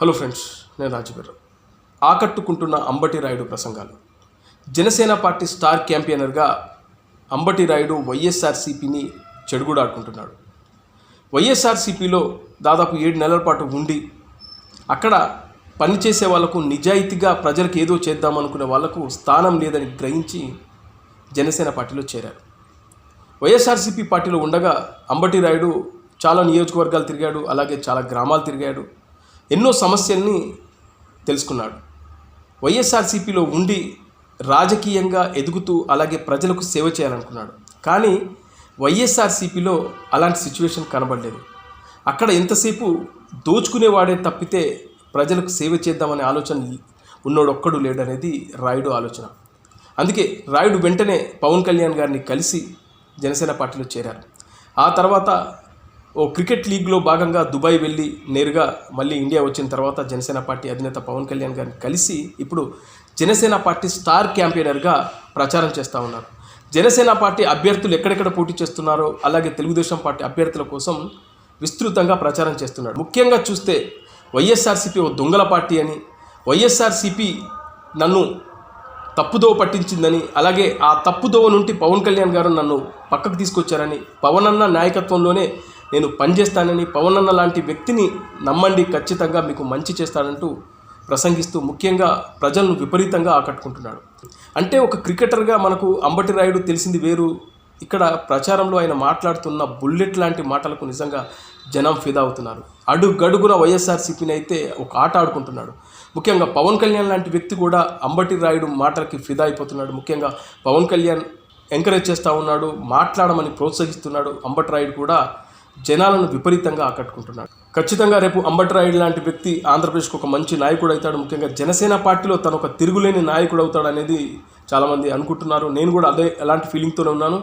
Hello friends నేను రాజుగారు ఆకట్టుకుంటున్న అంబటి రాయుడు ప్రసంగాలు. జనసేన పార్టీ స్టార్ క్యాంపియనర్గా అంబటి రాయుడు వైఎస్ఆర్సీపీని చెడుగుడాడుకుంటున్నాడు. వైఎస్ఆర్సీపీలో దాదాపు ఏడు నెలల పాటు ఉండి అక్కడ పనిచేసే వాళ్ళకు నిజాయితీగా ప్రజలకు ఏదో చేద్దామనుకునే వాళ్ళకు స్థానం లేదని గ్రహించి జనసేన పార్టీలో చేరారు. వైఎస్ఆర్సీపీ పార్టీలో ఉండగా అంబటి రాయుడు చాలా నియోజకవర్గాలు తిరిగాడు అలాగే చాలా గ్రామాలు తిరిగాడు. ఎన్నో సమస్యల్ని తెలుసుకున్నాడు. వైఎస్ఆర్సీపీలో ఉండి రాజకీయంగా ఎదుగుతూ అలాగే ప్రజలకు సేవ చేయాలనుకున్నాడు. కానీ వైఎస్ఆర్సీపీలో అలాంటి సిచ్యువేషన్ కనబడలేదు. అక్కడ ఎంతసేపు దోచుకునేవాడే తప్పితే ప్రజలకు సేవ చేద్దామనే ఆలోచన ఉన్నోడొక్కడు లేడనేది రాయుడు ఆలోచన. అందుకే రాయుడు వెంటనే పవన్ కళ్యాణ్ గారిని కలిసి జనసేన పార్టీలో చేరారు. ఆ తర్వాత ఓ క్రికెట్ లీగ్లో భాగంగా దుబాయ్ వెళ్ళి నేరుగా మళ్ళీ ఇండియా వచ్చిన తర్వాత జనసేన పార్టీ అధినేత పవన్ కళ్యాణ్ గారిని కలిసి ఇప్పుడు జనసేన పార్టీ స్టార్ క్యాంపెయినర్గా ప్రచారం చేస్తూ ఉన్నారు. జనసేన పార్టీ అభ్యర్థులు ఎక్కడెక్కడ పోటీ చేస్తున్నారో అలాగే తెలుగుదేశం పార్టీ అభ్యర్థుల కోసం విస్తృతంగా ప్రచారం చేస్తున్నాడు ముఖ్యంగా చూస్తే వైఎస్ఆర్సీపీ ఓ దొంగల పార్టీ అని వైఎస్ఆర్సీపీ నన్ను తప్పుదోవ పట్టించిందని అలాగే ఆ తప్పుదోవ నుండి పవన్ కళ్యాణ్ గారు నన్ను పక్కకు తీసుకొచ్చారని పవన్ అన్న నాయకత్వంలోనే నేను పనిచేస్తానని పవన్ అన్న లాంటి వ్యక్తిని నమ్మండి ఖచ్చితంగా మీకు మంచి చేస్తాడంటూ ప్రసంగిస్తూ ముఖ్యంగా ప్రజలను విపరీతంగా ఆకట్టుకుంటున్నాడు. అంటే ఒక క్రికెటర్గా మనకు అంబటి రాయుడు తెలిసింది వేరు. ఇక్కడ ప్రచారంలో ఆయన మాట్లాడుతున్న బుల్లెట్ లాంటి మాటలకు నిజంగా జనం ఫిదా అవుతున్నారు. అడుగడుగున వైఎస్ఆర్సీపీని అయితే ఒక ఆట ఆడుకుంటున్నాడు. ముఖ్యంగా పవన్ కళ్యాణ్ లాంటి వ్యక్తి కూడా అంబటి రాయుడు మాటలకి ఫిదా అయిపోతున్నాడు. ముఖ్యంగా పవన్ కళ్యాణ్ ఎంకరేజ్ చేస్తూ ఉన్నాడు మాట్లాడమని ప్రోత్సహిస్తున్నాడు అంబటి రాయుడు కూడా. జనాలను విపరీతంగా ఆకట్టుకుంటున్నాడు. ఖచ్చితంగా రేపు అంబట్రాయుడు లాంటి వ్యక్తి ఆంధ్రప్రదేశ్కు ఒక మంచి నాయకుడు అవుతాడు. ముఖ్యంగా జనసేన పార్టీలో తను ఒక తిరుగులేని నాయకుడు అవుతాడు అనేది చాలామంది అనుకుంటున్నారు. నేను కూడా అదే ఎలాంటి ఫీలింగ్తోనే ఉన్నాను.